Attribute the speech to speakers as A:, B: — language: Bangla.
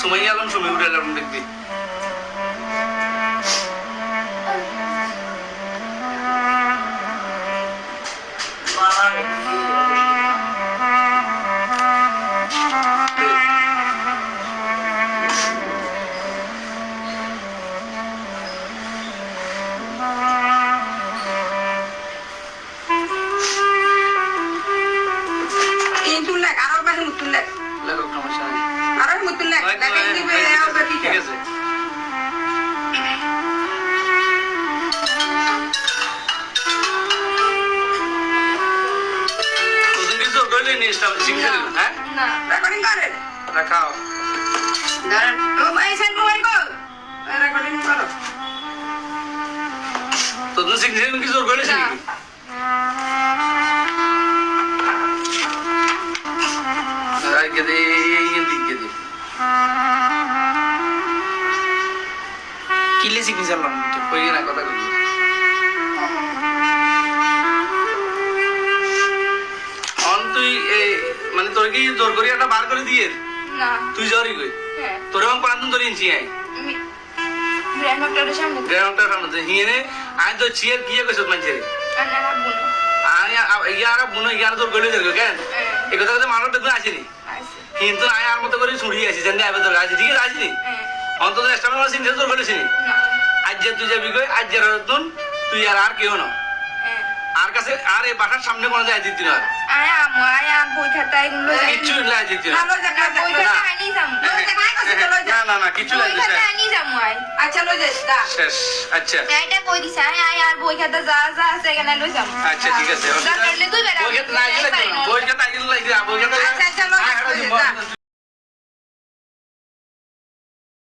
A: সুমাইয়া আলম সুমি উঠে আলম দেখবি।
B: আর বাকি
A: ঠিক আছে তোদের কিছু করলে নি শিখতে হ্যাঁ
C: না।
B: রেকর্ডিং করে
A: রাখাও
B: ও ভাই সেন মোবাইল কো রেকর্ডিং করো।
A: করলে শিখবি আজকে
D: কিলে শিখনি চালাম
A: কই না কথা কই অন তুই এই মানে তোর কি জোর করি একটা বার করে দিয়ে?
C: না।
A: তুই জরি কই তোর এবং আই।
C: আমি ডক্টরের সামনে
A: গ্রাউন্ডটা সামনে হিনে আই তো চিয়ার কিয়ে মানছে আই ইয়ার বুনো। ইয়ার গলে কেন? এই কথা কথা মানুষ দেখুন আসেনি কিন্তু আই আর মতো করে ছুড়ি আসি জানি আবে তোর আছে ঠিক আছে আসিনি অন্তত একটা মানুষ চিন্তা তোর আজ যে তুই যাবি কই? আজ যে রতন তুই আর আর কেউ না।
C: হ্যাঁ।
A: আর কাছে আর এই বাসার সামনে কোনো যায় দিতি না।
C: আয় আমো আয় আম বই খাতা এগুলো
A: লাই দিতি না।
B: ভালো জায়গা
C: বই
B: বই
C: খাতা আনি যাম
A: না না না কিছু লাই
C: বই আনি যাম আয়।
B: আচ্ছা লই যাস দা
A: শেষ আচ্ছা।
C: এটা কই দিছে? আয় আয় আর বই খাতা যা যা আছে এখানে লই যাম
A: আচ্ছা ঠিক আছে বই খেতে না বই খেতে আইলে বই খেতে